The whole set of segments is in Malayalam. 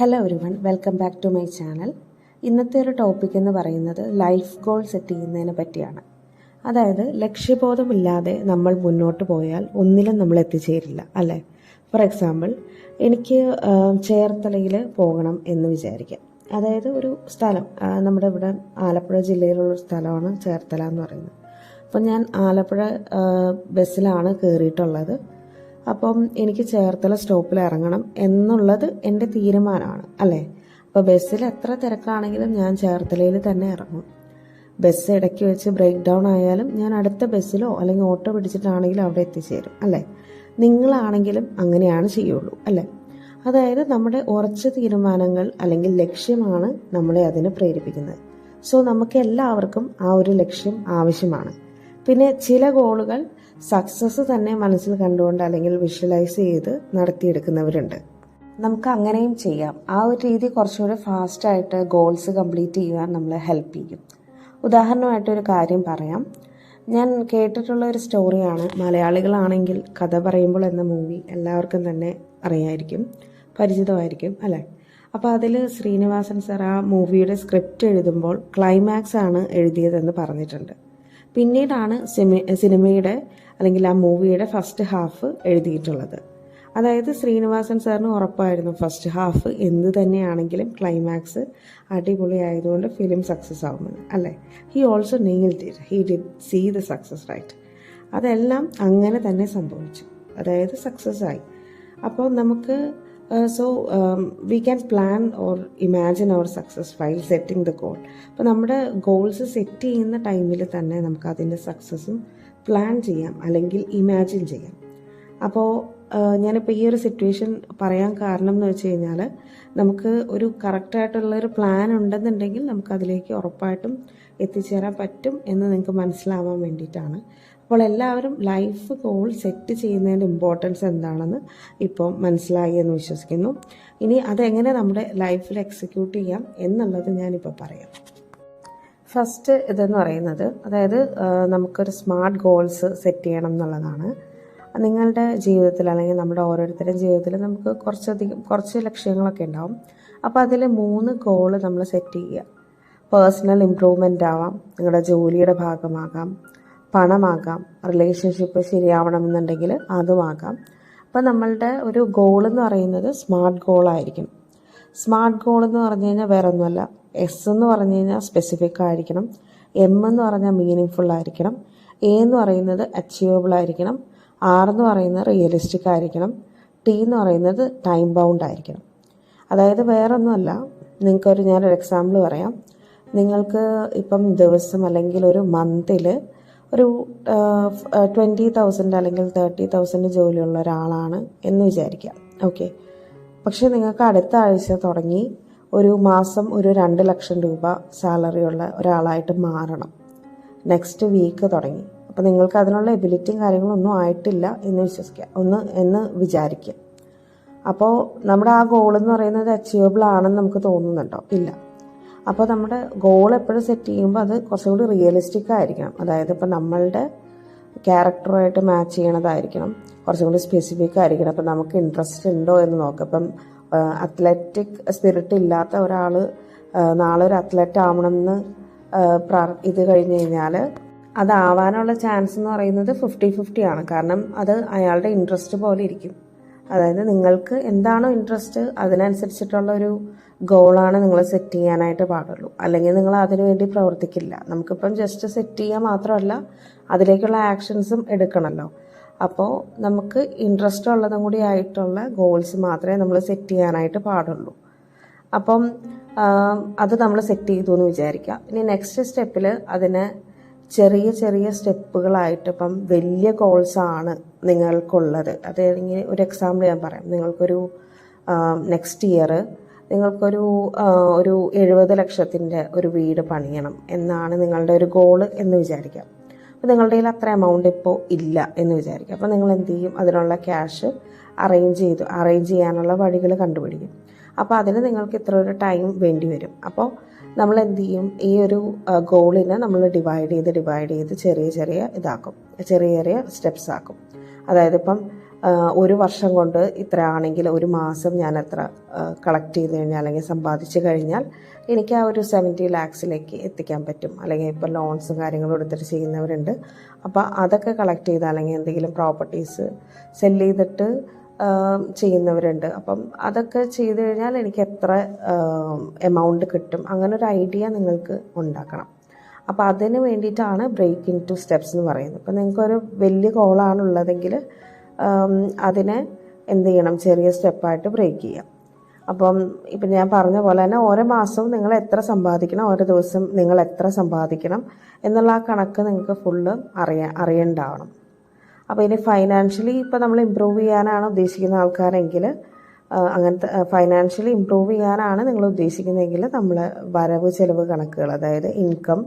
Hello everyone welcome back to my channel ഇന്നത്തെ ഒരു ടോപ്പിക് എന്ന് പറയുന്നത് ലൈഫ് ഗോൾ സെറ്റ് ചെയ്യുന്നതിനെ പറ്റിയാണ്. അതായത് ലക്ഷ്യബോധമില്ലാതെ നമ്മൾ മുന്നോട്ട് പോയാൽ ഒന്നിലും നമ്മൾ എത്തിച്ചേരില്ല അല്ലേ? ഫോർ എക്സാമ്പിൾ എനിക്ക് ചേർത്തലയിൽ പോകണം എന്ന് വിചാരിക്കാം. അതായത് ഒരു സ്ഥലം നമ്മുടെ ഇവിടെ ആലപ്പുഴ ജില്ലയിലുള്ള ഒരു സ്ഥലമാണ് ചേർത്തല എന്ന് പറയുന്നത്. അപ്പം ഞാൻ ആലപ്പുഴ ബസ്സിലാണ് കയറിയിട്ടുള്ളത് അപ്പം എനിക്ക് ചേർത്തല സ്റ്റോപ്പിൽ ഇറങ്ങണം എന്നുള്ളത് എന്റെ തീരുമാനമാണ് അല്ലേ? അപ്പോൾ ബസ്സിൽ എത്ര തിരക്കാണെങ്കിലും ഞാൻ ചേർത്തലയിൽ തന്നെ ഇറങ്ങും. ബസ് ഇടയ്ക്ക് വെച്ച് ബ്രേക്ക് ഡൗൺ ആയാലും ഞാൻ അടുത്ത ബസ്സിലോ അല്ലെങ്കിൽ ഓട്ടോ പിടിച്ചിട്ടാണെങ്കിലും അവിടെ എത്തിച്ചേരും അല്ലേ? നിങ്ങളാണെങ്കിലും അങ്ങനെയാണ് ചെയ്യുള്ളൂ അല്ലേ? അതായത് നമ്മുടെ ഉറച്ച തീരുമാനങ്ങൾ അല്ലെങ്കിൽ ലക്ഷ്യമാണ് നമ്മളെ അതിന് പ്രേരിപ്പിക്കുന്നത്. സോ നമുക്ക് എല്ലാവർക്കും ആ ഒരു ലക്ഷ്യം ആവശ്യമാണ്. പിന്നെ ചില ഗോളുകൾ സക്സസ് തന്നെ മനസ്സിൽ കണ്ടുകൊണ്ട് അല്ലെങ്കിൽ വിഷ്വലൈസ് ചെയ്ത് നടത്തിയെടുക്കുന്നവരുണ്ട്. നമുക്ക് അങ്ങനെയും ചെയ്യാം. ആ ഒരു രീതി കുറച്ചുകൂടെ ഫാസ്റ്റായിട്ട് ഗോൾസ് കംപ്ലീറ്റ് ചെയ്യാൻ നമ്മളെ ഹെൽപ്പ് ചെയ്യും. ഉദാഹരണമായിട്ട് ഒരു കാര്യം പറയാം. ഞാൻ കേട്ടിട്ടുള്ള ഒരു സ്റ്റോറിയാണ് മലയാളികളാണെങ്കിൽ കഥ പറയുമ്പോൾ എന്ന മൂവി എല്ലാവർക്കും തന്നെ അറിയായിരിക്കും. പരിചിതമായിരിക്കും അല്ലേ? അപ്പോൾ അതിൽ ശ്രീനിവാസൻ സർ ആ മൂവിയുടെ സ്ക്രിപ്റ്റ് എഴുതുമ്പോൾ ക്ലൈമാക്സ് ആണ് എഴുതിയതെന്ന് പറഞ്ഞിട്ടുണ്ട്. പിന്നീടാണ് സിനിമയുടെ അല്ലെങ്കിൽ ആ മൂവിയുടെ ഫസ്റ്റ് ഹാഫ് എഴുതിയിട്ടുള്ളത്. അതായത് ശ്രീനിവാസൻ സാറിന് ഉറപ്പായിരുന്നു ഫസ്റ്റ് ഹാഫ് എന്ത് തന്നെയാണെങ്കിലും ക്ലൈമാക്സ് അടിപൊളിയായതുകൊണ്ട് ഫിലിം സക്സസ് ആവുമെന്ന് അല്ലേ? He also nailed it he did see the success right അതെല്ലാം അങ്ങനെ തന്നെ സംഭവിച്ചു. അതായത് സക്സസ് ആയി. അപ്പോൾ നമുക്ക് so we can plan or imagine our success file setting the goal അപ്പോൾ നമ്മുടെ ഗോൾസ് സെറ്റ് ചെയ്യുന്ന ടൈമിൽ തന്നെ നമുക്ക് അതിന്റെ സക്സസ്സും പ്ലാൻ ചെയ്യാം അല്ലെങ്കിൽ ഇമാജിൻ ചെയ്യാം. അപ്പോൾ ഞാനിപ്പോൾ ഈ ഒരു സിറ്റുവേഷൻ പറയാൻ കാരണം എന്ന് വെച്ച് കഴിഞ്ഞാൽ നമുക്ക് ഒരു കറക്റ്റായിട്ടുള്ളൊരു പ്ലാൻ ഉണ്ടെന്നുണ്ടെങ്കിൽ നമുക്ക് അതിലേക്ക് ഉറപ്പായിട്ടും എത്തിച്ചേരാൻ പറ്റും എന്ന് നിങ്ങൾക്ക് മനസ്സിലാവാൻ വേണ്ടിയിട്ടാണ് അപ്പോൾ എല്ലാവരും ലൈഫ് ഗോൾ സെറ്റ് ചെയ്യുന്നതിന്റെ ഇമ്പോർട്ടൻസ് എന്താണെന്ന് ഇപ്പോൾ മനസ്സിലായി എന്ന് വിശ്വസിക്കുന്നു. ഇനി അതെങ്ങനെ നമ്മുടെ ലൈഫിൽ എക്സിക്യൂട്ട് ചെയ്യാം എന്നുള്ളത് ഞാനിപ്പോൾ പറയാം. ഫസ്റ്റ് ഇതെന്ന് പറയുന്നത് അതായത് നമുക്കൊരു സ്മാർട്ട് ഗോൾസ് സെറ്റ് ചെയ്യണം എന്നുള്ളതാണ്. നിങ്ങളുടെ ജീവിതത്തിൽ അല്ലെങ്കിൽ നമ്മുടെ ഓരോരുത്തരുടെയും ജീവിതത്തിൽ നമുക്ക് കുറച്ചധികം കുറച്ച് ലക്ഷ്യങ്ങളൊക്കെ ഉണ്ടാവും. അപ്പോൾ അതിൽ മൂന്ന് ഗോൾ നമ്മൾ സെറ്റ് ചെയ്യുക. പേഴ്സണൽ ഇമ്പ്രൂവ്മെന്റ് ആവാം നിങ്ങളുടെ ജോലിയുടെ ഭാഗമാകാം പണമാകാം. റിലേഷൻഷിപ്പ് ശരിയാവണമെന്നുണ്ടെങ്കിൽ അതുമാകാം. അപ്പോൾ നമ്മളുടെ ഒരു ഗോൾ എന്ന് പറയുന്നത് സ്മാർട്ട് ഗോളായിരിക്കും സ്മാർട്ട് ഗോൾ എന്ന് പറഞ്ഞു കഴിഞ്ഞാൽ വേറെ ഒന്നുമല്ല എസ് എന്ന് പറഞ്ഞു കഴിഞ്ഞാൽ സ്പെസിഫിക് ആയിരിക്കണം. എം എന്ന് പറഞ്ഞാൽ മീനിങ് ഫുൾ ആയിരിക്കണം. എ എന്ന് പറയുന്നത് അച്ചീവബിൾ ആയിരിക്കണം. ആർ എന്ന് പറയുന്നത് റിയലിസ്റ്റിക് ആയിരിക്കണം. ടി എന്ന് പറയുന്നത് ടൈം ബൗണ്ട് ആയിരിക്കണം. അതായത് വേറെ ഒന്നുമല്ല നിങ്ങൾക്കൊരു ഞാനൊരു എക്സാമ്പിൾ പറയാം. നിങ്ങൾക്ക് ഇപ്പം ദിവസം അല്ലെങ്കിൽ ഒരു മന്തിൽ ഒരു ട്വന്റി തൗസൻഡ് അല്ലെങ്കിൽ തേർട്ടി തൗസൻഡ് ജോലിയുള്ള ഒരാളാണ് എന്ന് വിചാരിക്കാം. ഓക്കെ പക്ഷെ നിങ്ങൾക്ക് അടുത്ത ആഴ്ച തുടങ്ങി ഒരു മാസം ഒരു രണ്ട് ലക്ഷം രൂപ സാലറി ഉള്ള ഒരാളായിട്ട് മാറണം. നെക്സ്റ്റ് വീക്ക് തുടങ്ങി. അപ്പോൾ നിങ്ങൾക്ക് അതിനുള്ള എബിലിറ്റിയും കാര്യങ്ങളൊന്നും ആയിട്ടില്ല എന്ന് വിശ്വസിക്കുക ഒന്ന് എന്ന് വിചാരിക്കുക അപ്പോൾ നമ്മുടെ ആ ഗോൾ എന്ന് പറയുന്നത് അച്ചീവബിൾ ആണെന്ന് നമുക്ക് തോന്നുന്നുണ്ടോ? ഇല്ല. അപ്പോൾ നമ്മുടെ ഗോൾ എപ്പോഴും സെറ്റ് ചെയ്യുമ്പോൾ അത് കുറച്ചും കൂടി റിയലിസ്റ്റിക് ആയിരിക്കണം. അതായത് ഇപ്പോൾ നമ്മളുടെ ക്യാരക്ടറുമായിട്ട് മാച്ച് ചെയ്യണതായിരിക്കണം. കുറച്ചും കൂടി സ്പെസിഫിക് ആയിരിക്കണം. അപ്പം നമുക്ക് ഇൻട്രസ്റ്റ് ഉണ്ടോ എന്ന് നോക്കാം. ഇപ്പം അത്ലറ്റിക് സ്പിരിറ്റ് ഇല്ലാത്ത ഒരാൾ നാളെ ഒരു അത്ലറ്റ് ആവണമെന്ന് ഇത് കഴിഞ്ഞ് കഴിഞ്ഞാൽ അതാവാനുള്ള ചാൻസ് എന്ന് പറയുന്നത് ഫിഫ്റ്റി ഫിഫ്റ്റി ആണ്. കാരണം അത് അയാളുടെ ഇൻട്രസ്റ്റ് പോലെ ഇരിക്കും. അതായത് നിങ്ങൾക്ക് എന്താണോ ഇൻട്രസ്റ്റ് അതിനനുസരിച്ചിട്ടുള്ള ഒരു ഗോളാണ് നിങ്ങൾ സെറ്റ് ചെയ്യാനായിട്ട് പാടുള്ളൂ. അല്ലെങ്കിൽ നിങ്ങൾ അതിനു വേണ്ടി പ്രവർത്തിക്കില്ല. നമുക്കിപ്പം ജസ്റ്റ് സെറ്റ് ചെയ്യുക മാത്രമല്ല അതിലേക്കുള്ള ആക്ഷൻസും എടുക്കണമല്ലോ അപ്പോൾ നമുക്ക് ഇൻട്രസ്റ്റ് ഉള്ളതും കൂടി ആയിട്ടുള്ള ഗോൾസ് മാത്രമേ നമ്മൾ സെറ്റ് ചെയ്യാനായിട്ട് പാടുള്ളൂ. അപ്പം അത് നമ്മൾ സെറ്റ് ചെയ്തു എന്ന് വിചാരിക്കാം. ഇനി നെക്സ്റ്റ് സ്റ്റെപ്പിൽ അതിനെ ചെറിയ ചെറിയ സ്റ്റെപ്പുകളായിട്ട് ഇപ്പം വലിയ ഗോൾസാണ് നിങ്ങൾക്കുള്ളത്. അതായത് ഒരു എക്സാമ്പിൾ ഞാൻ പറയാം. നിങ്ങൾക്കൊരു നെക്സ്റ്റ് ഇയർ നിങ്ങൾക്കൊരു ഒരു എഴുപത് ലക്ഷത്തിന്റെ ഒരു വീട് പണിയണം എന്നാണ് നിങ്ങളുടെ ഒരു ഗോൾ എന്ന് വിചാരിക്കാം. അപ്പോൾ നിങ്ങളുടെ കയ്യിൽ അത്ര എമൗണ്ട് ഇപ്പോൾ ഇല്ല എന്ന് വിചാരിക്കുക അപ്പോൾ നിങ്ങൾ എന്ത് ചെയ്യും? അതിനുള്ള ക്യാഷ് അറേഞ്ച് ചെയ്തു അറേഞ്ച് ചെയ്യാനുള്ള വഴികൾ കണ്ടുപിടിക്കും. അപ്പോൾ അതിന് നിങ്ങൾക്ക് ഇത്ര ഒരു ടൈം വേണ്ടി വരും. അപ്പോൾ നമ്മൾ എന്ത് ചെയ്യും? ഈ ഒരു ഗോളിനെ നമ്മൾ ഡിവൈഡ് ചെയ്ത് ഡിവൈഡ് ചെയ്ത് ചെറിയ ചെറിയ ഇതാക്കും. ചെറിയ ചെറിയ സ്റ്റെപ്സ് ആക്കും. അതായത് ഇപ്പം ഒരു വർഷം കൊണ്ട് ഇത്ര ആണെങ്കിൽ ഒരു മാസം ഞാൻ എത്ര കളക്ട് ചെയ്ത് കഴിഞ്ഞാൽ അല്ലെങ്കിൽ സമ്പാദിച്ച് കഴിഞ്ഞാൽ എനിക്ക് ആ ഒരു സെവന്റി ലാക്സിലേക്ക് എത്തിക്കാൻ പറ്റും. അല്ലെങ്കിൽ ഇപ്പോൾ ലോൺസും കാര്യങ്ങളും എടുത്തിട്ട് ചെയ്യുന്നവരുണ്ട്. അപ്പോൾ അതൊക്കെ കളക്ട് ചെയ്ത് അല്ലെങ്കിൽ എന്തെങ്കിലും പ്രോപ്പർട്ടീസ് സെൽ ചെയ്തിട്ട് ചെയ്യുന്നവരുണ്ട്. അപ്പം അതൊക്കെ ചെയ്ത് കഴിഞ്ഞാൽ എനിക്ക് എത്ര എമൗണ്ട് കിട്ടും? അങ്ങനെ ഒരു ഐഡിയ നിങ്ങൾക്ക് ഉണ്ടാക്കണം. അപ്പോൾ അതിന് വേണ്ടിയിട്ടാണ് ബ്രേക്കിംഗ് ടു സ്റ്റെപ്സ് എന്ന് പറയുന്നത്. ഇപ്പം നിങ്ങൾക്കൊരു വലിയ ഗോളാണുള്ളതെങ്കിൽ അതിനെ എന്ത് ചെയ്യണം? ചെറിയ സ്റ്റെപ്പായിട്ട് ബ്രേക്ക് ചെയ്യാം. അപ്പം ഇപ്പം ഞാൻ പറഞ്ഞ പോലെ തന്നെ ഓരോ മാസവും നിങ്ങൾ എത്ര സമ്പാദിക്കണം ഓരോ ദിവസം നിങ്ങൾ എത്ര സമ്പാദിക്കണം എന്നുള്ള ആ കണക്ക് നിങ്ങൾക്ക് ഫുള്ള് അറിയാൻ അറിയണ്ടാവണം. അപ്പോൾ ഇനി ഫൈനാൻഷ്യലി ഇപ്പോൾ നമ്മൾ ഇമ്പ്രൂവ് ചെയ്യാനാണ് ഉദ്ദേശിക്കുന്ന ആൾക്കാരെങ്കിൽ അങ്ങനത്തെ ഫൈനാൻഷ്യലി ഇമ്പ്രൂവ് ചെയ്യാനാണ് നിങ്ങൾ ഉദ്ദേശിക്കുന്നതെങ്കിൽ നമ്മൾ വരവ് ചെലവ് കണക്കുകൾ അതായത് ഇൻകം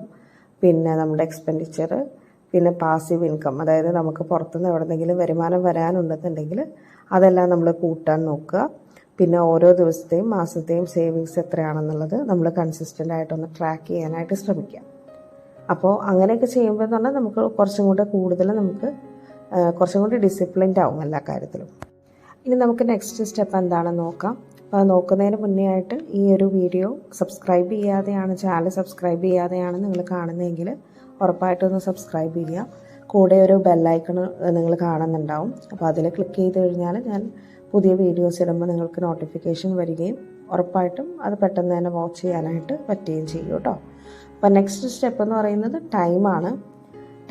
പിന്നെ നമ്മുടെ എക്സ്പെൻഡിച്ചർ പിന്നെ പാസീവ് ഇൻകം അതായത് നമുക്ക് പുറത്തുനിന്ന് എവിടെന്നെങ്കിലും വരുമാനം വരാനുണ്ടെന്നുണ്ടെങ്കിൽ അതെല്ലാം നമ്മൾ കൂട്ടാൻ നോക്കുക. പിന്നെ ഓരോ ദിവസത്തെയും മാസത്തെയും സേവിങ്സ് എത്രയാണെന്നുള്ളത് നമ്മൾ കൺസിസ്റ്റന്റ് ആയിട്ടൊന്ന് ട്രാക്ക് ചെയ്യാനായിട്ട് ശ്രമിക്കുക. അപ്പോൾ അങ്ങനെയൊക്കെ ചെയ്യുമ്പോൾ തന്നെ നമുക്ക് കുറച്ചും കൂടെ കൂടുതൽ നമുക്ക് കുറച്ചും കൂടി ഡിസിപ്ലിൻഡ് ആവും എല്ലാ കാര്യത്തിലും. ഇനി നമുക്ക് നെക്സ്റ്റ് സ്റ്റെപ്പ് എന്താണെന്ന് നോക്കാം. അപ്പോൾ അത് നോക്കുന്നതിന് മുന്നേ ആയിട്ട് ഈ ഒരു വീഡിയോ സബ്സ്ക്രൈബ് ചെയ്യാതെയാണ് ചാനൽ സബ്സ്ക്രൈബ് ചെയ്യാതെയാണ് നിങ്ങൾ കാണുന്നതെങ്കിൽ ഉറപ്പായിട്ടും ഒന്ന് സബ്സ്ക്രൈബ് ചെയ്യുക. കൂടെ ഒരു ബെല്ലൈക്കൺ നിങ്ങൾ കാണുന്നുണ്ടാവും. അപ്പോൾ അതിൽ ക്ലിക്ക് ചെയ്ത് കഴിഞ്ഞാൽ ഞാൻ പുതിയ വീഡിയോസ് ഇടുമ്പോൾ നിങ്ങൾക്ക് നോട്ടിഫിക്കേഷൻ വരികയും ഉറപ്പായിട്ടും അത് പെട്ടെന്ന് തന്നെ വാച്ച് ചെയ്യാനായിട്ട് പറ്റുകയും ചെയ്യും കേട്ടോ. അപ്പോൾ നെക്സ്റ്റ് സ്റ്റെപ്പ് എന്ന് പറയുന്നത് ടൈമാണ്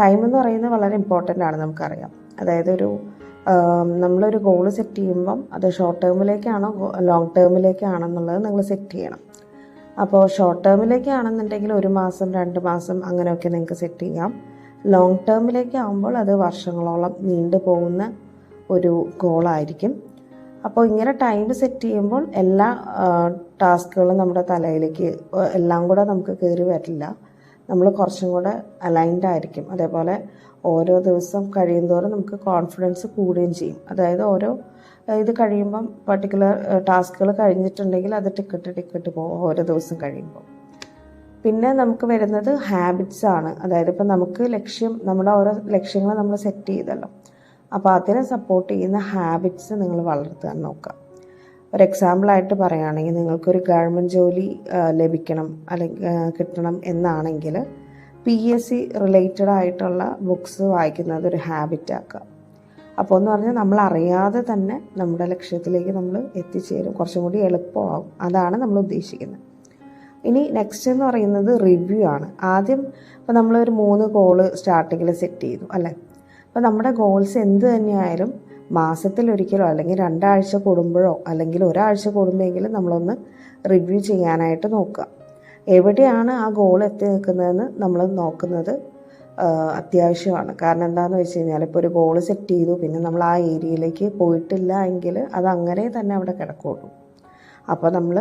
ടൈം എന്ന് പറയുന്നത് വളരെ ഇമ്പോർട്ടന്റ് ആണ് നമുക്കറിയാം. അതായത് ഒരു നമ്മളൊരു ഗോൾ സെറ്റ് ചെയ്യുമ്പം അത് ഷോർട്ട് ടേമിലേക്കാണോ ലോങ് ടേമിലേക്കാണെന്നുള്ളത് നിങ്ങൾ സെറ്റ് ചെയ്യണം. അപ്പോൾ ഷോർട്ട് ടേമിലേക്കാണെന്നുണ്ടെങ്കിൽ ഒരു മാസം രണ്ട് മാസം അങ്ങനെയൊക്കെ നിങ്ങൾക്ക് സെറ്റ് ചെയ്യാം. ലോങ് ടേമിലേക്ക് ആകുമ്പോൾ അത് വർഷങ്ങളോളം നീണ്ടു പോകുന്ന ഒരു ഗോളായിരിക്കും അപ്പോൾ ഇങ്ങനെ ടൈം സെറ്റ് ചെയ്യുമ്പോൾ എല്ലാ ടാസ്കുകളും നമ്മുടെ തലയിലേക്ക് എല്ലാം കൂടെ നമുക്ക് കയറി വരില്ല. നമ്മൾ കുറച്ചും കൂടെ അലൈൻഡ് ആയിരിക്കും. അതേപോലെ ഓരോ ദിവസം കഴിയുന്തോറും നമുക്ക് കോൺഫിഡൻസ് കൂടുകയും ചെയ്യും. അതായത് ഓരോ ഇത് കഴിയുമ്പം പർട്ടിക്കുലർ ടാസ്കുകൾ കഴിഞ്ഞിട്ടുണ്ടെങ്കിൽ അത് ടിക്കറ്റ് ടിക്കറ്റ് പോകും ഓരോ ദിവസം കഴിയുമ്പോൾ പിന്നെ നമുക്ക് വരുന്നത് ഹാബിറ്റ്സ് ആണ്. അതായത് ഇപ്പം നമുക്ക് ലക്ഷ്യം നമ്മുടെ ഓരോ ലക്ഷ്യങ്ങൾ നമ്മൾ സെറ്റ് ചെയ്തല്ലോ. അപ്പോൾ അതിനെ സപ്പോർട്ട് ചെയ്യുന്ന ഹാബിറ്റ്സ് നിങ്ങൾ വളർത്താൻ നോക്കുക. ഒരു എക്സാമ്പിളായിട്ട് പറയുകയാണെങ്കിൽ നിങ്ങൾക്കൊരു ഗവൺമെന്റ് ജോലി ലഭിക്കണം അല്ലെങ്കിൽ കിട്ടണം എന്നാണെങ്കിൽ പി എസ് സി റിലേറ്റഡ് ആയിട്ടുള്ള ബുക്സ് വായിക്കുന്നത് ഒരു ഹാബിറ്റ് ആക്കുക. അപ്പോൾ എന്ന് പറഞ്ഞാൽ നമ്മൾ അറിയാതെ തന്നെ നമ്മുടെ ലക്ഷ്യത്തിലേക്ക് നമ്മൾ എത്തിച്ചേരും. കുറച്ചും കൂടി എളുപ്പമാകും അതാണ് നമ്മൾ ഉദ്ദേശിക്കുന്നത്. ഇനി നെക്സ്റ്റ് എന്ന് പറയുന്നത് റിവ്യൂ ആണ്. ആദ്യം ഇപ്പോൾ നമ്മളൊരു മൂന്ന് ഗോൾ സ്റ്റാർട്ടിങ്ങിൽ സെറ്റ് ചെയ്തു അല്ലേ? അപ്പോൾ നമ്മുടെ ഗോൾസ് എന്ത് തന്നെയായാലും മാസത്തിലൊരിക്കലോ അല്ലെങ്കിൽ രണ്ടാഴ്ച കൂടുമ്പോഴോ അല്ലെങ്കിൽ ഒരാഴ്ച കൂടുമ്പോഴെങ്കിലും നമ്മളൊന്ന് റിവ്യൂ ചെയ്യാനായിട്ട് നോക്കുക. എവിടെയാണ് ആ ഗോൾ എത്തി നിൽക്കുന്നതെന്ന് നമ്മൾ നോക്കുന്നത് അത്യാവശ്യമാണ്. കാരണം എന്താണെന്ന് വെച്ച് കഴിഞ്ഞാൽ ഇപ്പോൾ ഒരു ഗോൾ സെറ്റ് ചെയ്തു പിന്നെ നമ്മൾ ആ ഏരിയയിലേക്ക് പോയിട്ടില്ല എങ്കിൽ അത് അങ്ങനെ തന്നെ അവിടെ കിടക്കുള്ളൂ. അപ്പോൾ നമ്മൾ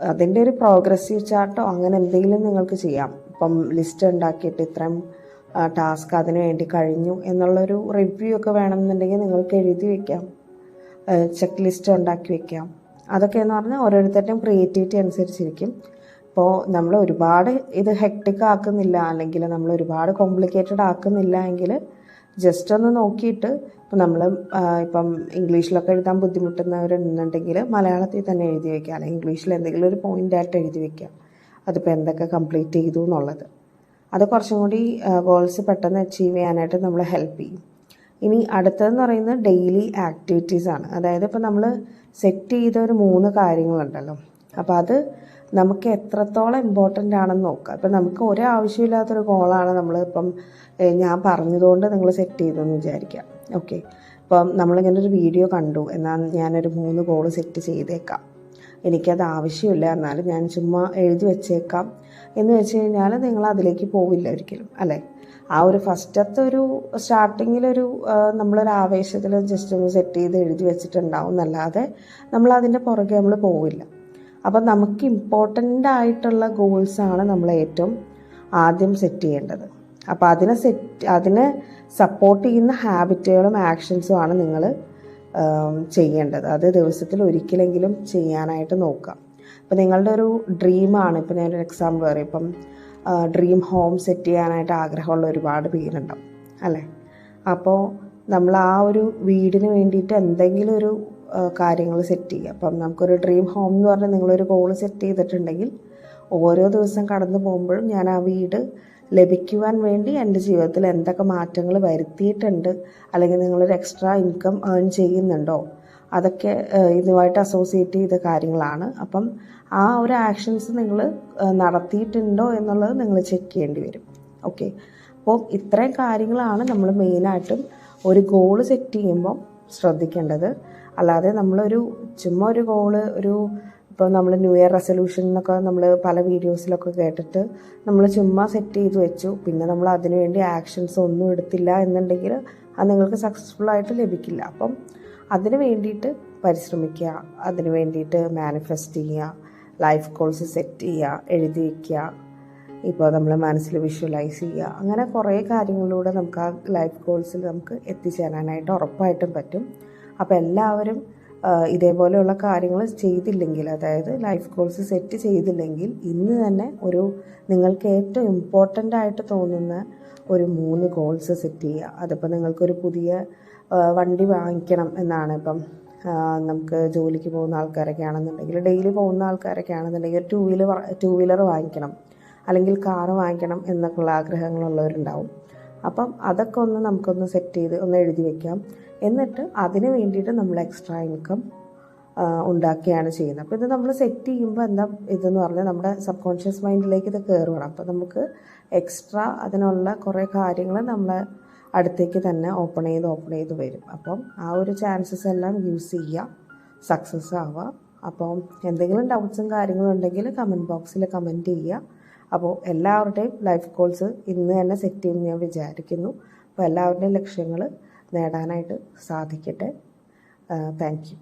അതിന്റെ ഒരു പ്രോഗ്രസീവ് ചാർട്ടോ അങ്ങനെ എന്തെങ്കിലും നിങ്ങൾക്ക് ചെയ്യാം. ഇപ്പം ലിസ്റ്റ് ഉണ്ടാക്കിയിട്ട് ഇത്രയും ടാസ്ക് അതിനു വേണ്ടി കഴിഞ്ഞു എന്നുള്ളൊരു റിവ്യൂ ഒക്കെ വേണമെന്നുണ്ടെങ്കിൽ നിങ്ങൾക്ക് എഴുതി വെക്കാം. ചെക്ക് ലിസ്റ്റ് ഉണ്ടാക്കി വെക്കാം. അതൊക്കെ എന്ന് പറഞ്ഞാൽ ഓരോരുത്തരുടെയും ക്രിയേറ്റിവിറ്റി അനുസരിച്ചിരിക്കും. അപ്പോൾ നമ്മൾ ഒരുപാട് ഇത് ഹെക്ടിക് ആക്കുന്നില്ല അല്ലെങ്കിൽ നമ്മൾ ഒരുപാട് കോംപ്ലിക്കേറ്റഡ് ആക്കുന്നില്ല എങ്കിൽ ജസ്റ്റ് ഒന്ന് നോക്കിയിട്ട് ഇപ്പം നമ്മൾ ഇപ്പം ഇംഗ്ലീഷിലൊക്കെ എഴുതാൻ ബുദ്ധിമുട്ടുന്നവരുണ്ടെങ്കിൽ മലയാളത്തിൽ തന്നെ എഴുതി വയ്ക്കുക അല്ലെങ്കിൽ ഇംഗ്ലീഷിൽ എന്തെങ്കിലും ഒരു പോയിന്റ് ആയിട്ട് എഴുതി വയ്ക്കുക അതിപ്പോൾ എന്തൊക്കെ കംപ്ലീറ്റ് ചെയ്തു എന്നുള്ളത്. അത് കുറച്ചും കൂടി ഗോൾസ് പെട്ടെന്ന് അച്ചീവ് ചെയ്യാനായിട്ട് നമ്മൾ ഹെൽപ്പ് ചെയ്യും. ഇനി അടുത്തതെന്ന് പറയുന്നത് ഡെയിലി ആക്ടിവിറ്റീസ് ആണ്. അതായത് ഇപ്പോൾ നമ്മൾ സെറ്റ് ചെയ്ത ഒരു മൂന്ന് കാര്യങ്ങളുണ്ടല്ലോ. അപ്പോൾ അത് നമുക്ക് എത്രത്തോളം ഇമ്പോർട്ടന്റ് ആണെന്ന് നോക്കുക. ഇപ്പം നമുക്ക് ഒരാവശ്യമില്ലാത്തൊരു ഗോളാണ് നമ്മൾ ഇപ്പം ഞാൻ പറഞ്ഞതുകൊണ്ട് നിങ്ങൾ സെറ്റ് ചെയ്തെന്ന് വിചാരിക്കാം ഓക്കെ ഇപ്പം നമ്മളിങ്ങനെ ഒരു വീഡിയോ കണ്ടു. എന്നാൽ ഞാനൊരു മൂന്ന് ഗോൾ സെറ്റ് ചെയ്തേക്കാം. എനിക്കത് ആവശ്യമില്ല. എന്നാലും ഞാൻ ചുമ്മാ എഴുതി വെച്ചേക്കാം. എന്ന് വെച്ച് കഴിഞ്ഞാൽ നിങ്ങൾ അതിലേക്ക് പോവില്ല ഒരിക്കലും അല്ലേ? ആ ഒരു ഫസ്റ്റത്തെ ഒരു സ്റ്റാർട്ടിങ്ങിലൊരു നമ്മളൊരു ആവേശത്തിൽ ജസ്റ്റ് ഒന്ന് സെറ്റ് ചെയ്ത് എഴുതി വെച്ചിട്ടുണ്ടാവും എന്നല്ലാതെ നമ്മൾ അതിന്റെ പുറകെ നമ്മൾ പോവില്ല. അപ്പം നമുക്ക് ഇമ്പോർട്ടന്റ് ആയിട്ടുള്ള ഗോൾസാണ് നമ്മൾ ഏറ്റവും ആദ്യം സെറ്റ് ചെയ്യേണ്ടത്. അപ്പോൾ അതിനെ സെറ്റ് അതിനെ സപ്പോർട്ട് ചെയ്യുന്ന ഹാബിറ്റുകളും ആക്ഷൻസും ആണ് നിങ്ങൾ ചെയ്യേണ്ടത്. അത് ദിവസത്തിൽ ഒരിക്കലെങ്കിലും ചെയ്യാനായിട്ട് നോക്കുക അപ്പോൾ നിങ്ങളുടെ ഒരു ഡ്രീമാണ്. ഇപ്പം ഞാനൊരു എക്സാമ്പിൾ പറയും. ഇപ്പം ഡ്രീം ഹോം സെറ്റ് ചെയ്യാനായിട്ട് ആഗ്രഹമുള്ള ഒരുപാട് പേരുണ്ടാവും. അല്ലേ? അപ്പോൾ നമ്മൾ ആ ഒരു വീടിന് വേണ്ടിയിട്ട് എന്തെങ്കിലും ഒരു കാര്യങ്ങൾ സെറ്റ് ചെയ്യുക. അപ്പം നമുക്കൊരു ഡ്രീം ഹോം എന്ന് പറഞ്ഞാൽ നിങ്ങളൊരു ഗോൾ സെറ്റ് ചെയ്തിട്ടുണ്ടെങ്കിൽ ഓരോ ദിവസം കടന്നു പോകുമ്പോഴും ഞാൻ ആ വീട് ലഭിക്കുവാൻ വേണ്ടി എന്റെ ജീവിതത്തിൽ എന്തൊക്കെ മാറ്റങ്ങൾ വരുത്തിയിട്ടുണ്ട്? അല്ലെങ്കിൽ നിങ്ങളൊരു എക്സ്ട്രാ ഇൻകം ഏൺ ചെയ്യുന്നുണ്ടോ? അതൊക്കെ ഇതുമായിട്ട് അസോസിയേറ്റ് ചെയ്ത കാര്യങ്ങളാണ്. അപ്പം ആ ഒരു ആക്ഷൻസ് നിങ്ങൾ നടത്തിയിട്ടുണ്ടോ എന്നുള്ളത് നിങ്ങൾ ചെക്ക് ചെയ്യേണ്ടി വരും. ഓക്കെ അപ്പോൾ ഇത്രയും കാര്യങ്ങളാണ് നമ്മൾ മെയിനായിട്ടും ഒരു ഗോൾ സെറ്റ് ചെയ്യുമ്പോൾ ശ്രദ്ധിക്കേണ്ടത്. അല്ലാതെ നമ്മളൊരു ചുമ്മാ ഒരു ഗോൾ ഒരു ഇപ്പോൾ നമ്മൾ ന്യൂ ഇയർ റെസൊല്യൂഷൻ എന്നൊക്കെ നമ്മൾ പല വീഡിയോസിലൊക്കെ കേട്ടിട്ട് നമ്മൾ ചുമ്മാ സെറ്റ് ചെയ്ത് വെച്ചു. പിന്നെ നമ്മൾ അതിനുവേണ്ടി ആക്ഷൻസ് ഒന്നും എടുത്തില്ല എന്നുണ്ടെങ്കിൽ അത് നിങ്ങൾക്ക് സക്സസ്ഫുൾ ആയിട്ട് ലഭിക്കില്ല. അപ്പം അതിന് വേണ്ടിയിട്ട് പരിശ്രമിക്കുക. അതിന് വേണ്ടിയിട്ട് മാനിഫെസ്റ്റ് ചെയ്യുക. ലൈഫ് ഗോൾസ് സെറ്റ് ചെയ്യുക. എഴുതി വയ്ക്കുക ഇപ്പോൾ നമ്മൾ മനസ്സിൽ വിഷ്വലൈസ് ചെയ്യുക. അങ്ങനെ കുറേ കാര്യങ്ങളിലൂടെ നമുക്ക് ആ ലൈഫ് ഗോൾസിൽ നമുക്ക് എത്തിച്ചേരാനായിട്ട് ഉറപ്പായിട്ടും പറ്റും. അപ്പോൾ എല്ലാവരും ഇതേപോലെയുള്ള കാര്യങ്ങൾ ചെയ്തില്ലെങ്കിൽ അതായത് ലൈഫ് ഗോൾസ് സെറ്റ് ചെയ്തില്ലെങ്കിൽ ഇന്ന് തന്നെ ഒരു നിങ്ങൾക്ക് ഏറ്റവും ഇമ്പോർട്ടന്റ് ആയിട്ട് തോന്നുന്ന ഒരു മൂന്ന് ഗോൾസ് സെറ്റ് ചെയ്യുക. അതിപ്പോൾ നിങ്ങൾക്കൊരു പുതിയ വണ്ടി വാങ്ങിക്കണം എന്നാണ് ഇപ്പം നമുക്ക് ജോലിക്ക് പോകുന്ന ആൾക്കാരൊക്കെ ആണെന്നുണ്ടെങ്കിൽ ഡെയിലി പോകുന്ന ആൾക്കാരൊക്കെ ആണെന്നുണ്ടെങ്കിൽ ടൂ വീലർ ടൂ വീലർ വാങ്ങിക്കണം. അല്ലെങ്കിൽ കാറ് വാങ്ങിക്കണം എന്നൊക്കെയുള്ള ആഗ്രഹങ്ങളുള്ളവരുണ്ടാവും. അപ്പം അതൊക്കെ ഒന്ന് നമുക്കൊന്ന് സെറ്റ് ചെയ്ത് ഒന്ന് എഴുതി വെക്കാം. എന്നിട്ട് അതിന് വേണ്ടിയിട്ട് നമ്മൾ എക്സ്ട്രാ ഇൻകം ഉണ്ടാക്കുകയാണ് ചെയ്യുന്നത്. അപ്പോൾ ഇത് നമ്മൾ സെറ്റ് ചെയ്യുമ്പോൾ എന്താ ഇതെന്ന് പറഞ്ഞാൽ നമ്മുടെ സബ് കോൺഷ്യസ് മൈൻഡിലേക്ക് ഇത് കയറുകയാണ് അപ്പോൾ നമുക്ക് എക്സ്ട്രാ അതിനുള്ള കുറേ കാര്യങ്ങൾ നമ്മൾ അടുത്തേക്ക് തന്നെ ഓപ്പൺ ചെയ്ത് ഓപ്പൺ ചെയ്ത് വരും. അപ്പം ആ ഒരു ചാൻസസ് എല്ലാം യൂസ് ചെയ്യുക സക്സസ് ആവുക. അപ്പം എന്തെങ്കിലും ഡൗട്ട്സും കാര്യങ്ങളും ഉണ്ടെങ്കിൽ കമന്റ് ബോക്സിൽ കമന്റ് ചെയ്യുക. അപ്പോൾ എല്ലാവരുടെയും ലൈഫ് ഗോൾസ് ഇന്ന് തന്നെ സെറ്റ് ചെയ്യുമെന്ന് ഞാൻ വിചാരിക്കുന്നു. അപ്പോൾ എല്ലാവരുടെയും ലക്ഷ്യങ്ങൾ നേടാനായിട്ട് സാധിക്കട്ടെ. താങ്ക്